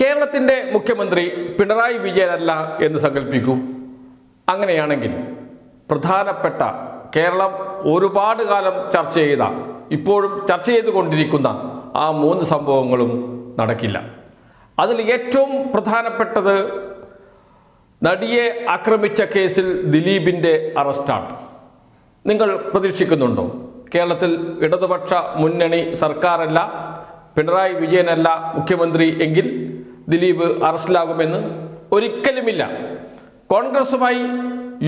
കേരളത്തിന്റെ മുഖ്യമന്ത്രി പിണറായി വിജയനല്ല എന്ന് സങ്കല്പിക്കൂ അങ്ങനെയാണെങ്കിൽ പ്രധാനപ്പെട്ട കേരളം ഒരുപാട് കാലം ചർച്ച ചെയ്ത ഇപ്പോഴും ചർച്ച ചെയ്തുകൊണ്ടിരിക്കുന്ന ആ മൂന്ന് സംഭവങ്ങളും നടക്കില്ല. അതിൽ ഏറ്റവും പ്രധാനപ്പെട്ടത് നടിയെ ആക്രമിച്ച കേസിൽ ദിലീപിന്റെ അറസ്റ്റാണ്. നിങ്ങൾ പ്രതീക്ഷിക്കുന്നുണ്ടോ? കേരളത്തിൽ ഇടതുപക്ഷ മുന്നണി സർക്കാരല്ല പിണറായി വിജയനല്ല മുഖ്യമന്ത്രി എങ്കിൽ ദിലീപ് അറസ്റ്റിലാകുമെന്ന് ഒരിക്കലുമില്ല. കോൺഗ്രസുമായി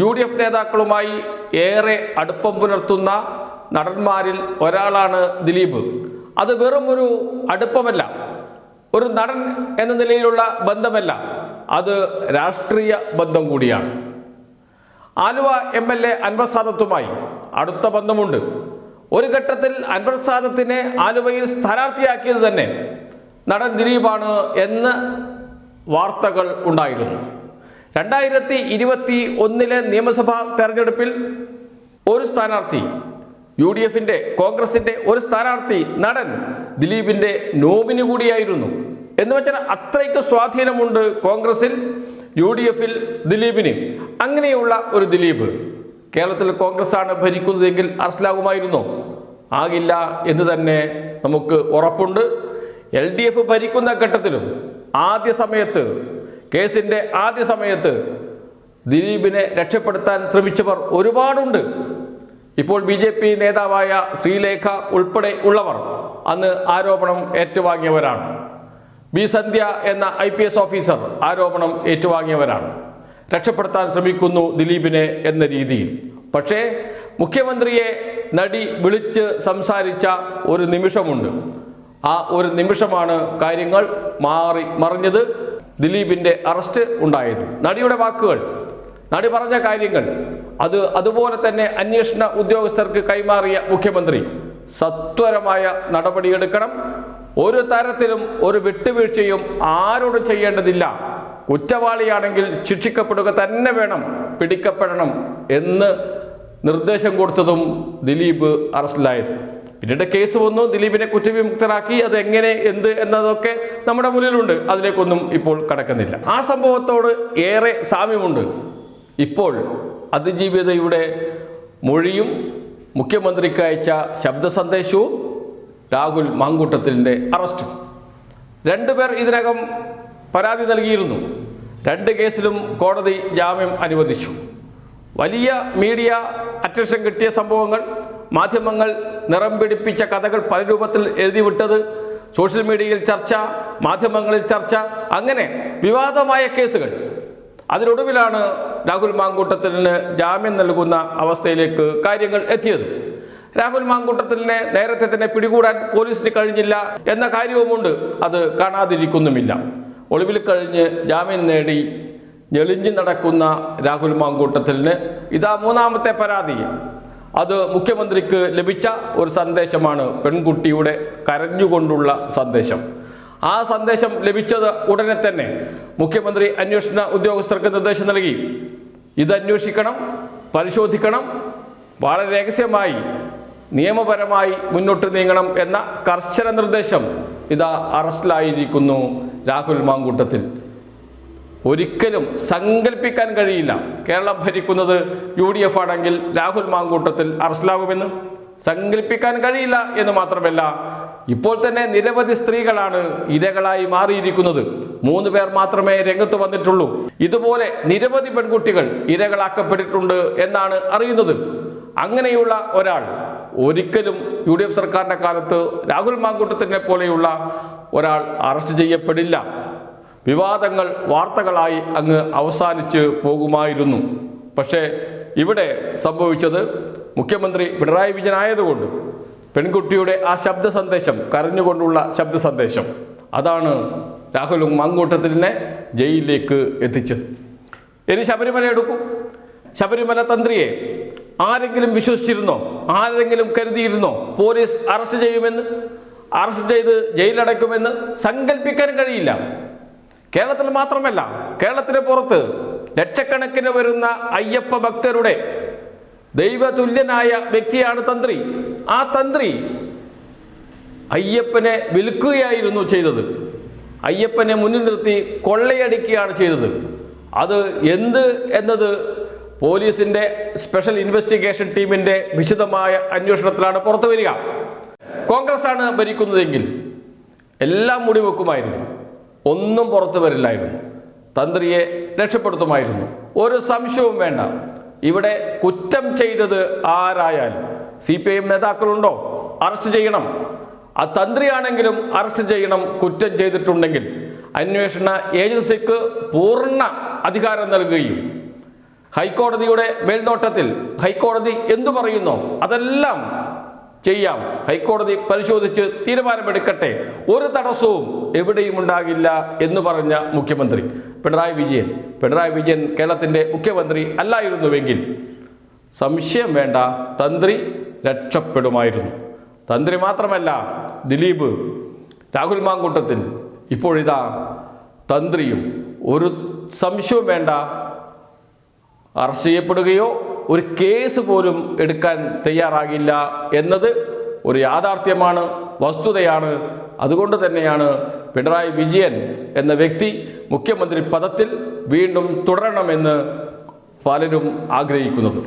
യു ഡി എഫ് നേതാക്കളുമായി ഏറെ അടുപ്പം പുലർത്തുന്ന നടന്മാരിൽ ഒരാളാണ് ദിലീപ്. അത് വെറും ഒരു അടുപ്പമല്ല ഒരു നടൻ എന്ന നിലയിലുള്ള ബന്ധമല്ല അത് രാഷ്ട്രീയ ബന്ധം കൂടിയാണ്. Aluva M L A Anwar സാദത്തുമായി അടുത്ത ബന്ധമുണ്ട്. ഒരു ഘട്ടത്തിൽ അൻവർ സാദത്തിനെ ആലുവയിൽ സ്ഥാനാർത്ഥിയാക്കിയത് തന്നെ നടൻ ദിലീപാണ് എന്ന് വാർത്തകൾ ഉണ്ടായിരുന്നു. രണ്ടായിരത്തി ഇരുപത്തി ഒന്നിലെ നിയമസഭാ തെരഞ്ഞെടുപ്പിൽ ഒരു സ്ഥാനാർത്ഥി യു ഡി എഫിന്റെ കോൺഗ്രസിന്റെ ഒരു സ്ഥാനാർത്ഥി നടൻ ദിലീപിന്റെ നോമിനി കൂടിയായിരുന്നു. എന്ന് വെച്ചാൽ അത്രയ്ക്ക് സ്വാധീനമുണ്ട് കോൺഗ്രസിൽ യു ഡി എഫിൽ ദിലീപിന്. അങ്ങനെയുള്ള ഒരു ദിലീപ് കേരളത്തിൽ കോൺഗ്രസ് ആണ് ഭരിക്കുന്നതെങ്കിൽ അറസ്റ്റിലാകുമായിരുന്നോ? ആകില്ല എന്ന് തന്നെ നമുക്ക് ഉറപ്പുണ്ട്. എൽ ഡി എഫ് ഭരിക്കുന്ന ഘട്ടത്തിലും ആദ്യ സമയത്ത് കേസിന്റെ ആദ്യ സമയത്ത് ദിലീപിനെ രക്ഷപ്പെടുത്താൻ ശ്രമിച്ചവർ ഒരുപാടുണ്ട്. ഇപ്പോൾ ബി ജെ പി നേതാവായ ശ്രീലേഖ ഉൾപ്പെടെ ഉള്ളവർ അന്ന് ആരോപണം ഏറ്റുവാങ്ങിയവരാണ്. ബി സന്ധ്യ എന്ന ഐ പി എസ് ഓഫീസർ ആരോപണം ഏറ്റുവാങ്ങിയവരാണ്. രക്ഷപ്പെടുത്താൻ ശ്രമിക്കുന്നു ദിലീപിനെ എന്ന രീതിയിൽ. പക്ഷേ മുഖ്യമന്ത്രിയെ നടി വിളിച്ച് സംസാരിച്ച ഒരു നിമിഷമുണ്ട്. ആ ഒരു നിമിഷമാണ് കാര്യങ്ങൾ മാറി മറിഞ്ഞത്. ദിലീപിന്റെ അറസ്റ്റ് ഉണ്ടായത്. നടിയുടെ വാക്കുകൾ നടി പറഞ്ഞ കാര്യങ്ങൾ അത് അതുപോലെ തന്നെ അന്വേഷണ ഉദ്യോഗസ്ഥർക്ക് കൈമാറിയ മുഖ്യമന്ത്രി. സത്വരമായ നടപടിയെടുക്കണം. ഒരു തരത്തിലും ഒരു വിട്ടുവീഴ്ചയും ആരോടും ചെയ്യേണ്ടതില്ല. കുറ്റവാളിയാണെങ്കിൽ ശിക്ഷിക്കപ്പെടുക തന്നെ വേണം പിടിക്കപ്പെടണം എന്ന് നിർദ്ദേശം കൊടുത്തതും ദിലീപ് അറസ്റ്റിലായത്. പിന്നീട് കേസ് വന്നു ദിലീപിനെ കുറ്റവിമുക്തരാക്കി അത് എങ്ങനെ എന്ത് എന്നതൊക്കെ നമ്മുടെ മുന്നിലുണ്ട്. അതിലേക്കൊന്നും ഇപ്പോൾ കടക്കുന്നില്ല. ആ സംഭവത്തോട് ഏറെ സാമ്യമുണ്ട്. ഇപ്പോൾ അതിജീവിതയുടെ മൊഴിയും മുഖ്യമന്ത്രിക്ക് അയച്ച ശബ്ദ സന്ദേശവും രാഹുൽ മാങ്കൂട്ടത്തിന്റെ അറസ്റ്റും. രണ്ടുപേർ ഇതിനകം പരാതി നൽകിയിരുന്നു. രണ്ട് കേസിലും കോടതി ജാമ്യം അനുവദിച്ചു. വലിയ മീഡിയ അറ്റൻഷൻ കിട്ടിയ സംഭവങ്ങൾ മാധ്യമങ്ങൾ നിറം പിടിപ്പിച്ച കഥകൾ പല രൂപത്തിൽ എഴുതിവിട്ടത് സോഷ്യൽ മീഡിയയിൽ ചർച്ച മാധ്യമങ്ങളിൽ ചർച്ച അങ്ങനെ വിവാദമായ കേസുകൾ. അതിനൊടുവിലാണ് രാഹുൽ മാങ്കൂട്ടത്തിന് ജാമ്യം നൽകുന്ന അവസ്ഥയിലേക്ക് കാര്യങ്ങൾ എത്തിയത്. രാഹുൽ മാങ്കൂട്ടത്തിനെ നേരത്തെ തന്നെ പിടികൂടാൻ പോലീസിന് കഴിഞ്ഞില്ല എന്ന കാര്യവുമുണ്ട്. അത് കാണാതിരിക്കുന്നുമില്ല. ഒളിവിൽ കഴിഞ്ഞ് ജാമ്യം നേടി ഞെളിഞ്ഞു നടക്കുന്ന രാഹുൽ മാങ്കൂട്ടത്തിന് ഇതാ മൂന്നാമത്തെ പരാതി. അത് മുഖ്യമന്ത്രിക്ക് ലഭിച്ച ഒരു സന്ദേശമാണ് പെൺകുട്ടിയുടെ കരഞ്ഞുകൊണ്ടുള്ള സന്ദേശം. ആ സന്ദേശം ലഭിച്ചത് ഉടനെ തന്നെ മുഖ്യമന്ത്രി അന്വേഷണ ഉദ്യോഗസ്ഥർക്ക് നിർദ്ദേശം നൽകി. ഇത് അന്വേഷിക്കണം പരിശോധിക്കണം വളരെ രഹസ്യമായി നിയമപരമായി മുന്നോട്ട് നീങ്ങണം എന്ന കർശന നിർദ്ദേശം ഇതാ അറസ്റ്റിലായിരിക്കുന്നു രാഹുൽ മാങ്കൂട്ടത്തിൽ. ഒരിക്കലും സങ്കല്പിക്കാൻ കഴിയില്ല. കേരളം ഭരിക്കുന്നത് യു ഡി എഫ് ആണെങ്കിൽ രാഹുൽ മാങ്കൂട്ടത്തിൽ അറസ്റ്റിലാകുമെന്ന് സങ്കല്പിക്കാൻ കഴിയില്ല എന്ന് മാത്രമല്ല ഇപ്പോൾ തന്നെ നിരവധി സ്ത്രീകളാണ് ഇരകളായി മാറിയിരിക്കുന്നത്. മൂന്ന് പേർ മാത്രമേ രംഗത്ത് വന്നിട്ടുള്ളൂ. ഇതുപോലെ നിരവധി പെൺകുട്ടികൾ ഇരകളാക്കപ്പെട്ടിട്ടുണ്ട് എന്നാണ് അറിയുന്നത്. അങ്ങനെയുള്ള ഒരാൾ ഒരിക്കലും യു ഡി എഫ് സർക്കാരിന്റെ കാലത്ത് രാഹുൽ മാങ്കൂട്ടത്തിനെ പോലെയുള്ള ഒരാൾ അറസ്റ്റ് ചെയ്യപ്പെടില്ല. വിവാദങ്ങൾ വാർത്തകളായി അങ്ങ് അവസാനിച്ച് പോകുമായിരുന്നു. പക്ഷേ ഇവിടെ സംഭവിച്ചത് മുഖ്യമന്ത്രി പിണറായി വിജയൻ ആയതുകൊണ്ട് പെൺകുട്ടിയുടെ ആ ശബ്ദ സന്ദേശം കരഞ്ഞുകൊണ്ടുള്ള ശബ്ദ സന്ദേശം. അതാണ് രാഹുലും മങ്കൂട്ടത്തിനെ ജയിലിലേക്ക് എത്തിച്ചത്. ഇനി ശബരിമല എടുക്കും. ശബരിമല തന്ത്രിയെ ആരെങ്കിലും വിശ്വസിച്ചിരുന്നോ? ആരെങ്കിലും കരുതിയിരുന്നോ? പോലീസ് അറസ്റ്റ് ചെയ്യുമെന്ന്? അറസ്റ്റ് ചെയ്ത് ജയിലടയ്ക്കുമെന്ന് സങ്കല്പിക്കാൻ കഴിയില്ല. കേരളത്തിൽ മാത്രമല്ല കേരളത്തിന് പുറത്ത് ലക്ഷക്കണക്കിന് വരുന്ന അയ്യപ്പ ഭക്തരുടെ ദൈവതുല്യനായ വ്യക്തിയാണ് തന്ത്രി. ആ തന്ത്രി അയ്യപ്പനെ വിൽക്കുകയായിരുന്നു ചെയ്തത്. അയ്യപ്പനെ മുന്നിൽ നിർത്തി കൊള്ളയടിക്കുകയാണ് ചെയ്തത്. അത് എന്ത് എന്നത് പോലീസിന്റെ സ്പെഷ്യൽ ഇൻവെസ്റ്റിഗേഷൻ ടീമിന്റെ വിശദമായ അന്വേഷണത്തിലാണ് പുറത്തു വരിക. കോൺഗ്രസ് ആണ് ഭരിക്കുന്നതെങ്കിൽ എല്ലാം മുടിവെക്കുമായിരുന്നു. ഒന്നും പുറത്തു വരില്ലായിരുന്നു. തന്ത്രിയെ രക്ഷപ്പെടുത്തുമായിരുന്നു. ഒരു സംശയവും വേണ്ട. ഇവിടെ കുറ്റം ചെയ്തത് ആരായാലും. സി പി ഐ എം നേതാക്കളുണ്ടോ? അറസ്റ്റ് ചെയ്യണം. ആ തന്ത്രിയാണെങ്കിലും അറസ്റ്റ് ചെയ്യണം കുറ്റം ചെയ്തിട്ടുണ്ടെങ്കിൽ. അന്വേഷണ ഏജൻസിക്ക് പൂർണ അധികാരം നൽകുകയും. ഹൈക്കോടതിയുടെ മേൽനോട്ടത്തിൽ ഹൈക്കോടതി എന്തു പറയുന്നോ? അതെല്ലാം ചെയ്യാം. ഹൈക്കോടതി പരിശോധിച്ച് തീരുമാനമെടുക്കട്ടെ. ഒരു തടസ്സവും എവിടെയും ഉണ്ടാകില്ല എന്ന് പറഞ്ഞ മുഖ്യമന്ത്രി പിണറായി വിജയൻ. പിണറായി വിജയൻ കേരളത്തിന്റെ മുഖ്യമന്ത്രി അല്ലായിരുന്നുവെങ്കിൽ സംശയം വേണ്ട തന്ത്രി രക്ഷപ്പെടുമായിരുന്നു. തന്ത്രി മാത്രമല്ല ദിലീപ് രാഹുൽ മാങ്കൂട്ടത്തിൽ ഇപ്പോഴിതാ തന്ത്രിയും ഒരു സംശയവും വേണ്ട അറസ്റ്റ് ചെയ്യപ്പെടുകയോ ഒരു കേസ് പോലും എടുക്കാൻ തയ്യാറാകില്ല എന്നത് ഒരു യാഥാർത്ഥ്യമാണ് വസ്തുതയാണ്. അതുകൊണ്ട് തന്നെയാണ് പിണറായി വിജയൻ എന്ന വ്യക്തി മുഖ്യമന്ത്രി പദത്തിൽ വീണ്ടും തുടരണമെന്ന് പലരും ആഗ്രഹിക്കുന്നത്.